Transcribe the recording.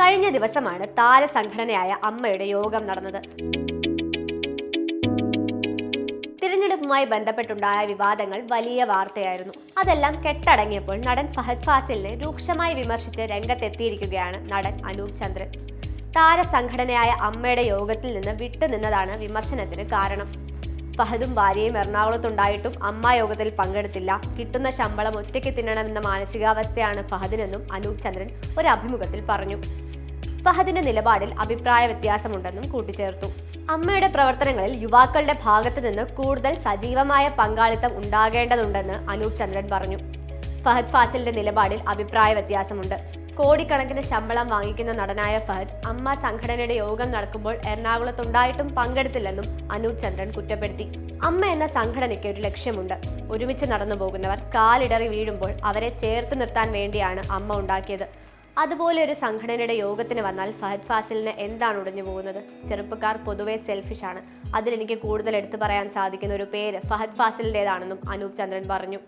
കഴിഞ്ഞ ദിവസമാണ് താരസംഘടനയായ അമ്മയുടെ യോഗം നടന്നത്. തിരഞ്ഞെടുപ്പുമായി ബന്ധപ്പെട്ടുണ്ടായ വിവാദങ്ങൾ വലിയ വാർത്തയായിരുന്നു. അതെല്ലാം കെട്ടടങ്ങിയപ്പോൾ നടൻ ഫഹദ് ഫാസിലിനെ രൂക്ഷമായി വിമർശിച്ച് രംഗത്തെത്തിയിരിക്കുകയാണ് നടൻ അനൂപ് ചന്ദ്രൻ. താരസംഘടനയായ അമ്മയുടെ യോഗത്തിൽ നിന്ന് വിട്ടുനിന്നതാണ് വിമർശനത്തിന് കാരണം. ഫഹദും ഭാര്യയും എറണാകുളത്തുണ്ടായിട്ടും അമ്മ യോഗത്തിൽ പങ്കെടുത്തില്ല. കിട്ടുന്ന ശമ്പളം ഒറ്റയ്ക്ക് തിന്നണമെന്ന മാനസികാവസ്ഥയാണ് ഫഹദിനെന്നും അനൂപ് ചന്ദ്രൻ ഒരു അഭിമുഖത്തിൽ പറഞ്ഞു. ഫഹദിന്റെ നിലപാടിൽ അഭിപ്രായ വ്യത്യാസമുണ്ടെന്നും കൂട്ടിച്ചേർത്തു. അമ്മയുടെ പ്രവർത്തനങ്ങളിൽ യുവാക്കളുടെ ഭാഗത്തു നിന്ന് കൂടുതൽ സജീവമായ പങ്കാളിത്തം ഉണ്ടാകേണ്ടതുണ്ടെന്ന് അനൂപ് ചന്ദ്രൻ പറഞ്ഞു. ഫഹദ് ഫാസിലിന്റെ നിലപാടിൽ അഭിപ്രായ വ്യത്യാസമുണ്ട്. കോടിക്കണക്കിന് ശമ്പളം വാങ്ങിക്കുന്ന നടനായ ഫഹദ് അമ്മ സംഘടനയുടെ യോഗം നടക്കുമ്പോൾ എറണാകുളത്തുണ്ടായിട്ടും പങ്കെടുത്തില്ലെന്നും അനൂപ് ചന്ദ്രൻ കുറ്റപ്പെടുത്തി. അമ്മ എന്ന സംഘടനയ്ക്ക് ഒരു ലക്ഷ്യമുണ്ട്. ഒരുമിച്ച് നടന്നു പോകുന്നവർ കാലിടറി വീഴുമ്പോൾ അവരെ ചേർത്ത് നിർത്താൻ വേണ്ടിയാണ് അമ്മ ഉണ്ടാക്കിയത്. അതുപോലെ ഒരു സംഘടനയുടെ യോഗത്തിന് വന്നാൽ ഫഹദ് ഫാസിലിന് എന്താണ് ഉടഞ്ഞു പോകുന്നത്? ചെറുപ്പക്കാർ പൊതുവെ സെൽഫിഷ് ആണ്. അതിലെനിക്ക് കൂടുതൽ എടുത്തു പറയാൻ സാധിക്കുന്ന ഒരു പേര് ഫഹദ് ഫാസിലിന്റെതാണെന്നും അനൂപ് ചന്ദ്രൻ പറഞ്ഞു.